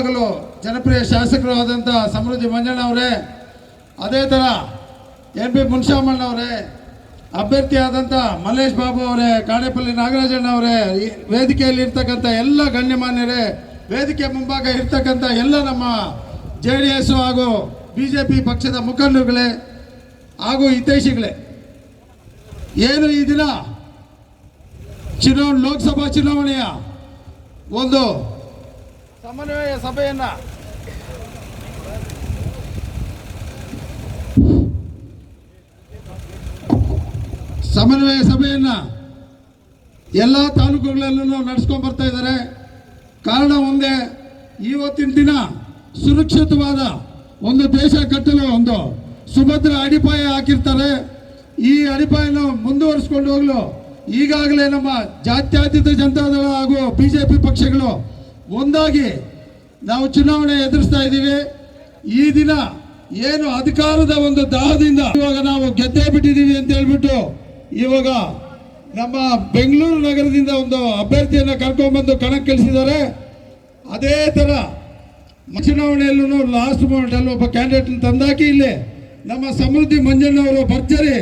ಮುಳಬಾಗಲು ಜನಪ್ರಿಯ ಶಾಸಕರು ಆದಂಥ ಸಮೃದ್ಧಿ ಮಂಜಣ್ಣ ಅವರೇ, ಅದೇ ಥರ ಎನ್ ಪಿ ಮುನ್ಶಾಮಣ್ಣವರೇ ಅಭ್ಯರ್ಥಿಯಾದಂಥ ಮಲ್ಲೇಶ್ ಬಾಬು ಅವರೇ ಕಾಡೇಪಲ್ಲಿ ನಾಗರಾಜಣ್ಣವರೇ ವೇದಿಕೆಯಲ್ಲಿ ಇರ್ತಕ್ಕಂಥ ಎಲ್ಲ ಗಣ್ಯಮಾನ್ಯರೇ, ವೇದಿಕೆ ಮುಂಭಾಗ ಇರ್ತಕ್ಕಂಥ ಎಲ್ಲ ನಮ್ಮ ಜೆ ಡಿ ಎಸ್ ಹಾಗೂ ಬಿ ಜೆ ಪಿ ಪಕ್ಷದ ಮುಖಂಡರುಗಳೇ ಹಾಗೂ ಹಿತೈಷಿಗಳೇ, ಏನು ಈ ದಿನ ಚುನಾವಣೆ ಲೋಕಸಭಾ ಚುನಾವಣೆಯ ಒಂದು ಸಮನ್ವಯ ಸಭೆಯನ್ನ. ಸಮನ್ವಯ ಸಭೆಯನ್ನ ಎಲ್ಲ ತಾಲೂಕುಗಳಲ್ಲೂ ನಡೆಸ್ಕೊಂಡು ಬರ್ತಾ ಇದ್ದಾರೆ. ಕಾರಣ ಒಂದೇ, ಇವತ್ತಿನ ದಿನ ಸುರಕ್ಷಿತವಾದ ಒಂದು ದೇಶ ಕಟ್ಟಲು ಒಂದು ಸುಭದ್ರ ಅಡಿಪಾಯ ಹಾಕಿರ್ತಾರೆ. ಈ ಅಡಿಪಾಯನ ಮುಂದುವರಿಸ್ಕೊಂಡು ಹೋಗಲು ಈಗಾಗಲೇ ನಮ್ಮ ಜಾತ್ಯತೀತ ಜನತಾದಳ ಹಾಗೂ ಬಿಜೆಪಿ ಪಕ್ಷಗಳು ಒಂದಾಗಿ ನಾವು ಚುನಾವಣೆ ಎದುರಿಸ್ತಾ ಇದ್ದೀವಿ. ಈ ದಿನ ಏನು ಅಧಿಕಾರದ ಒಂದು ದಾಹದಿಂದ ಇವಾಗ ನಾವು ಗೆದ್ದೇ ಬಿಟ್ಟಿದ್ದೀವಿ ಅಂತ ಹೇಳ್ಬಿಟ್ಟು ಇವಾಗ ನಮ್ಮ ಬೆಂಗಳೂರು ನಗರದಿಂದ ಒಂದು ಅಭ್ಯರ್ಥಿಯನ್ನು ಕರ್ಕೊಂಡ್ಬಂದು ಕಣಕ್ಕೆ ಕಳಿಸಿದ್ದಾರೆ ಅದೇ ತರ ಚುನಾವಣೆಯಲ್ಲೂ ಲಾಸ್ಟ್ ಮೂಮೆಂಟ್ ಅಲ್ಲಿ ಒಬ್ಬ ಕ್ಯಾಂಡಿಡೇಟ್ ತಂದಾಕಿ ಇಲ್ಲಿ ನಮ್ಮ ಸಮೃದ್ಧಿ ಮಂಜಣ್ಣವರು ಭರ್ಜರಿ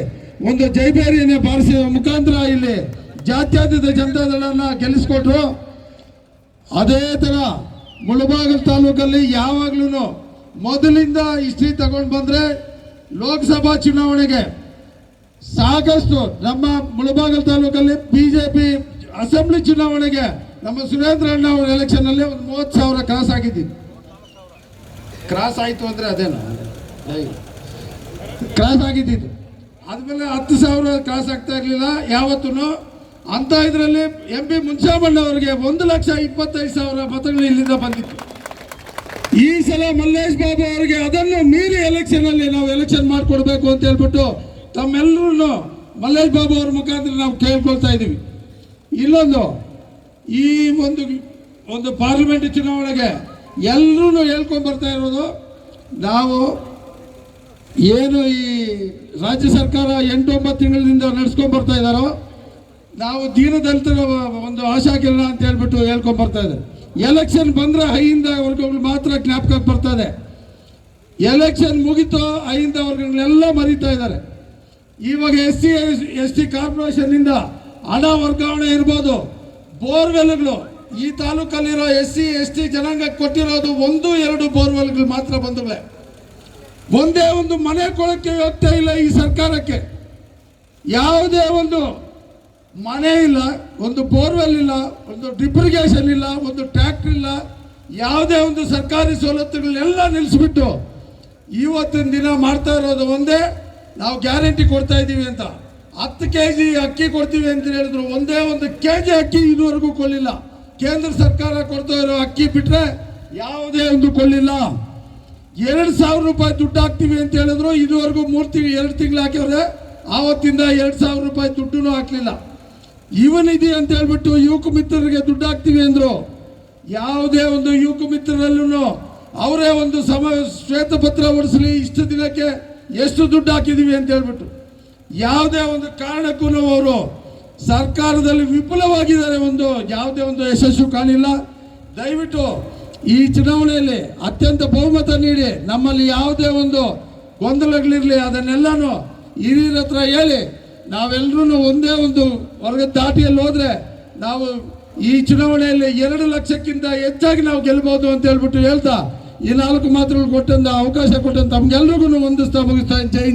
ಒಂದು ಜೈಬೇರಿಯನ್ನೇ ಬಾರಿಸಿದ ಮುಖಾಂತರ ಇಲ್ಲಿ ಜಾತ್ಯತೀತ ಜನತಾದಳನ ಗೆಲ್ಲಿಸ್ಕೊಟ್ರು. ಅದೇ ತರ ಮುಳಬಾಗಲ್ ತಾಲೂಕಲ್ಲಿ ಯಾವಾಗ್ಲೂ ಮೊದಲಿಂದ ಹಿಸ್ಟ್ರಿ ತಗೊಂಡು ಬಂದ್ರೆ ಲೋಕಸಭಾ ಚುನಾವಣೆಗೆ ಸಾಕಷ್ಟು ನಮ್ಮ ಮುಳಬಾಗಲ್ ತಾಲೂಕಲ್ಲಿ ಬಿಜೆಪಿ ಅಸೆಂಬ್ಲಿ ಚುನಾವಣೆಗೆ ನಮ್ಮ ಸುರೇಂದ್ರ ಅಣ್ಣ ಅವರ ಎಲೆಕ್ಷನ್ ಅಲ್ಲಿ ಒಂದು ಮೂವತ್ತು ಸಾವಿರ ಕ್ರಾಸ್ ಆಗಿದ್ದೀನಿ ಕ್ರಾಸ್ ಆಯ್ತು ಅಂದ್ರೆ ಅದೇನು? ಕ್ರಾಸ್ ಆಗಿದ್ದು ಆದಮೇಲೆ ಹತ್ತು ಸಾವಿರ ಕ್ರಾಸ್ ಆಗ್ತಾ ಇರಲಿಲ್ಲ. ಯಾವತ್ತೂ ಅಂತ ಇದರಲ್ಲಿ ಎಂ ಪಿ ಅವರಿಗೆ ಒಂದು ಲಕ್ಷ ಇಪ್ಪತ್ತೈದು ಸಾವಿರ ಮತಗಳು ಇಲ್ಲಿಂದ ಬಂದಿತ್ತು. ಈ ಸಲ ಮಲ್ಲೇಶ್ ಬಾಬು ಅವರಿಗೆ ಅದನ್ನು ಮೀರಿ ಎಲೆಕ್ಷನ್ ಅಲ್ಲಿ ನಾವು ಎಲೆಕ್ಷನ್ ಮಾಡಿಕೊಡ್ಬೇಕು ಅಂತ ಹೇಳ್ಬಿಟ್ಟು ತಮ್ಮೆಲ್ಲರೂ ಮಲ್ಲೇಶ್ ಬಾಬು ಅವ್ರ ಮುಖಾಂತರ ನಾವು ಕೇಳ್ಕೊಳ್ತಾ ಇದ್ದೀವಿ. ಇಲ್ಲೊಂದು ಈ ಒಂದು ಒಂದು ಪಾರ್ಲಿಮೆಂಟ್ ಚುನಾವಣೆಗೆ ಎಲ್ಲರೂ ಹೇಳ್ಕೊಂಡ್ ಬರ್ತಾ ಇರೋದು, ನಾವು ಏನು ಈ ರಾಜ್ಯ ಸರ್ಕಾರ ಎಂಟು ಒಂಬತ್ತು ತಿಂಗಳಿಂದ ನಡೆಸ್ಕೊಂಡು ಬರ್ತಾ ಇದ್ದಾರೋ ನಾವು ದೀನದಲಿತರ ಒಂದು ಆಶಾಕಿರಣ ಅಂತ ಹೇಳ್ಬಿಟ್ಟು ಹೇಳ್ಕೊಂಡ್ ಬರ್ತಾ ಇದೆ ಎಲೆಕ್ಷನ್ ಬಂದ್ರೆ ಐಯಿಂದ ವರ್ಗಗಳು ಮಾತ್ರ ಜ್ಞಾಪಕಕ್ಕೆ ಬರ್ತಾ ಇದೆ. ಎಲೆಕ್ಷನ್ ಮುಗಿತು ಐಯಿಂದ ವರ್ಗಗಳನ್ನೆಲ್ಲ ಮರೀತಾ ಇದ್ದಾರೆ. ಇವಾಗ S C, S T corporation ಇಂದ ಹಣ ವರ್ಗಾವಣೆ ಇರ್ಬೋದು. ಬೋರ್ವೆಲ್ಗಳು, ಈ ತಾಲೂಕಲ್ಲಿರೋ ಎಸ್ ಸಿ, ಎಸ್ ಟಿ ಜನಾಂಗಕ್ಕೆ ಕೊಟ್ಟಿರೋದು ಒಂದು, ಎರಡು ಬೋರ್ವೆಲ್ಗಳು ಮಾತ್ರ ಬಂದವೆ. ಒಂದೇ ಒಂದು ಮನೆ ಕೊಳಕ್ಕೆ ಹೋಗ್ತಾ ಇಲ್ಲ ಈ ಸರ್ಕಾರಕ್ಕೆ. ಯಾವುದೇ ಒಂದು ಮನೆ ಇಲ್ಲ, ಒಂದು ಬೋರ್ವೆಲ್ ಇಲ್ಲ, ಒಂದು ಡಿಪ್ರಿಗೇಷನ್ ಇಲ್ಲ, ಒಂದು ಟ್ರ್ಯಾಕ್ಟರ್ ಇಲ್ಲ, ಯಾವುದೇ ಒಂದು ಸರ್ಕಾರಿ ಸವಲತ್ತುಗಳನ್ನೆಲ್ಲ ನಿಲ್ಲಿಸ್ಬಿಟ್ಟು ಇವತ್ತಿನ ದಿನ ಮಾಡ್ತಾ ಇರೋದು ಒಂದೇ, ನಾವು ಗ್ಯಾರಂಟಿ ಕೊಡ್ತಾ ಇದ್ದೀವಿ ಅಂತ. ಹತ್ತು ಕೆ ಜಿ ಅಕ್ಕಿ ಕೊಡ್ತೀವಿ ಅಂತ ಹೇಳಿದ್ರು, ಒಂದೇ ಒಂದು ಕೆ ಜಿ ಅಕ್ಕಿ ಇದುವರೆಗೂ ಕೊಡಲಿಲ್ಲ. ಕೇಂದ್ರ ಸರ್ಕಾರ ಕೊಡ್ತಾ ಇರೋ ಅಕ್ಕಿ ಬಿಟ್ಟರೆ ಯಾವುದೇ ಒಂದು ಕೊಳ್ಳಿಲ್ಲ ಎರಡು ಸಾವಿರ ರೂಪಾಯಿ ದುಡ್ಡು ಹಾಕ್ತೀವಿ ಅಂತ ಹೇಳಿದ್ರು, ಇದುವರೆಗೂ ಮೂರು ತಿಂಗಳು, ಎರಡು ತಿಂಗಳು ಹಾಕಿದ್ರೆ, ಆವತ್ತಿಂದ ಎರಡು ಸಾವಿರ ರೂಪಾಯಿ ದುಡ್ಡು ಹಾಕ್ಲಿಲ್ಲ. ಇವನಿದೆ ಅಂತ ಹೇಳ್ಬಿಟ್ಟು ಯುವಕ ಮಿತ್ರರಿಗೆ ದುಡ್ಡು ಹಾಕ್ತೀವಿ ಅಂದ್ರು, ಯಾವುದೇ ಒಂದು ಯುವಕ ಮಿತ್ರರಲ್ಲೂ ಅವರೇ ಒಂದು ಸಮ ಶ್ವೇತಪತ್ರ ಹೊಡಿಸಲಿ ಇಷ್ಟು ದಿನಕ್ಕೆ ಎಷ್ಟು ದುಡ್ಡು ಹಾಕಿದೀವಿ ಅಂತ ಹೇಳ್ಬಿಟ್ಟು. ಯಾವುದೇ ಒಂದು ಕಾರಣಕ್ಕೂ ಅವರು ಸರ್ಕಾರದಲ್ಲಿ ವಿಫುಲವಾಗಿದ್ದಾರೆ ಒಂದು, ಯಾವುದೇ ಒಂದು ಯಶಸ್ಸು ಕಾಣಿಲ್ಲ. ದಯವಿಟ್ಟು ಈ ಚುನಾವಣೆಯಲ್ಲಿ ಅತ್ಯಂತ ಬಹುಮತ ನೀಡಿ, ನಮ್ಮಲ್ಲಿ ಯಾವುದೇ ಒಂದು ಗೊಂದಲಗಳಿರಲಿ, ಅದನ್ನೆಲ್ಲನೂ ಹಿರಿಯರ ಹತ್ರ ಹೇಳಿ ನಾವೆಲ್ಲರೂ ಒಂದೇ ಒಂದು ಹೊರಗಡೆ ದಾಟಿಯಲ್ಲಿ ಹೋದ್ರೆ ನಾವು ಈ ಚುನಾವಣೆಯಲ್ಲಿ ಎರಡು ಲಕ್ಷಕ್ಕಿಂತ ಹೆಚ್ಚಾಗಿ ನಾವು ಗೆಲ್ಬಹುದು ಅಂತ ಹೇಳ್ಬಿಟ್ಟು ಹೇಳ್ತಾ ಈ ನಾಲ್ಕು ಮಾತುಗಳು ಕೊಟ್ಟಂತ ಅವಕಾಶ ಕೊಟ್ಟಂತ ತಮ್ಗೆಲ್ರಿಗೂ ಹೊಂದಿಸ್ತಾ ಮುಗಿಸ್ತಾ ಜೈ